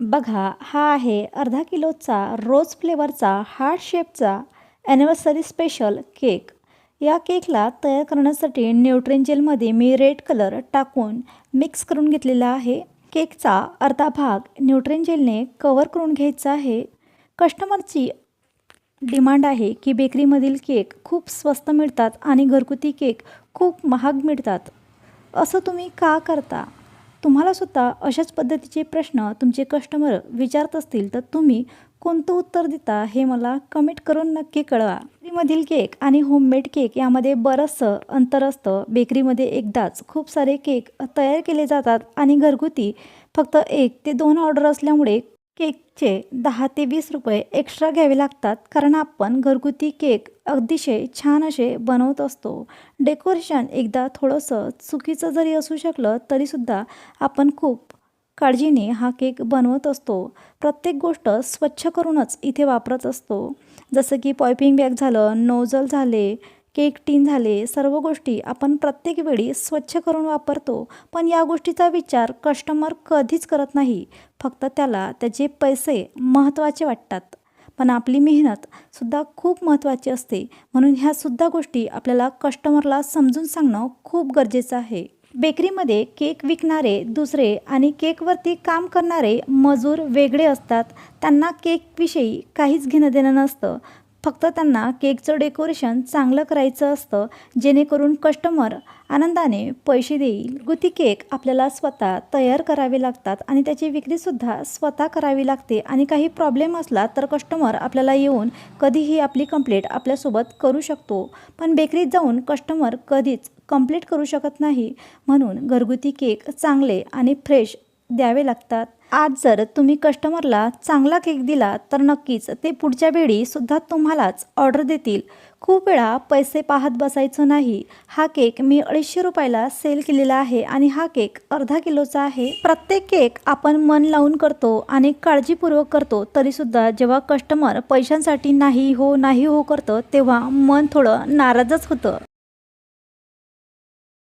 बघा हा आहे अर्धा किलोचा रोज फ्लेवरचा हार्ट शेपचा ॲनिव्हर्सरी स्पेशल केक. या केकला तयार करण्यासाठी न्यूट्रिन जेलमध्ये मी रेड कलर टाकून मिक्स करून घेतलेला आहे. केकचा अर्धा भाग न्यूट्रिन जेलने कवर करून घ्यायचा आहे. कस्टमरची डिमांड आहे की बेकरीमधील केक खूप स्वस्त मिळतात आणि घरगुती केक खूप महाग मिळतात. असं तुम्ही का करता? तुम्हालासुद्धा अशाच पद्धतीचे प्रश्न तुमचे कस्टमर विचारत असतील तर तुम्ही कोणतं उत्तर देता हे मला कमेंट करून नक्की कळवा. बेकरीमधील केक आणि होममेड केक यामध्ये बरंचसं अंतर असतं. बेकरीमध्ये एकदाच खूप सारे केक तयार केले जातात आणि घरगुती फक्त एक ते दोन ऑर्डर असल्यामुळे केकचे दहा ते वीस रुपये एक्स्ट्रा घ्यावे लागतात कारण आपण घरगुती केक अतिशय छान असे बनवत असतो. डेकोरेशन एकदा थोडंसं चुकीचं जरी असू शकलं तरीसुद्धा आपण खूप काळजीने हा केक बनवत असतो. प्रत्येक गोष्ट स्वच्छ करूनच इथे वापरत असतो. जसं की पॉयपिंग बॅग झालं नोझल झाले केक टीन झाले सर्व गोष्टी आपण प्रत्येक वेळी स्वच्छ करून वापरतो. पण या गोष्टीचा विचार कस्टमर कधीच करत नाही. फक्त त्याला त्याचे पैसे महत्त्वाचे वाटतात. पण आपली मेहनतसुद्धा खूप महत्त्वाची असते. म्हणून ह्यासुद्धा गोष्टी आपल्याला कस्टमरला समजून सांगणं खूप गरजेचं आहे. बेकरीमध्ये केक विकणारे दुसरे आणि केकवरती काम करणारे मजूर वेगळे असतात. त्यांना केकविषयी काहीच घेणं देणं नसतं. फक्त त्यांना केकचं डेकोरेशन चांगलं करायचं असतं जेणेकरून कस्टमर आनंदाने पैसे देईल. गुती केक आपल्याला स्वतः तयार करावे लागतात आणि त्याची विक्रीसुद्धा स्वतः करावी लागते. आणि काही प्रॉब्लेम असला तर कस्टमर आपल्याला येऊन कधीही आपली कंप्लेंट आपल्यासोबत करू शकतो. पण बेकरीत जाऊन कस्टमर कधीच कंप्लीट करू शकत नाही. म्हणून घरगुती केक चांगले आणि फ्रेश द्यावे लागतात. आज जर तुम्ही कस्टमरला चांगला केक दिला तर नक्कीच ते पुढच्या वेळीसुद्धा तुम्हालाच ऑर्डर देतील. खूप वेळा पैसे पाहत बसायचं नाही. हा केक मी अडीचशे रुपयाला सेल केलेला आहे आणि हा केक अर्धा किलोचा आहे. प्रत्येक केक आपण मन लावून करतो आणि काळजीपूर्वक करतो तरीसुद्धा जेव्हा कस्टमर पैशांसाठी नाही हो नाही हो करतं तेव्हा मन थोडं नाराजच होतं.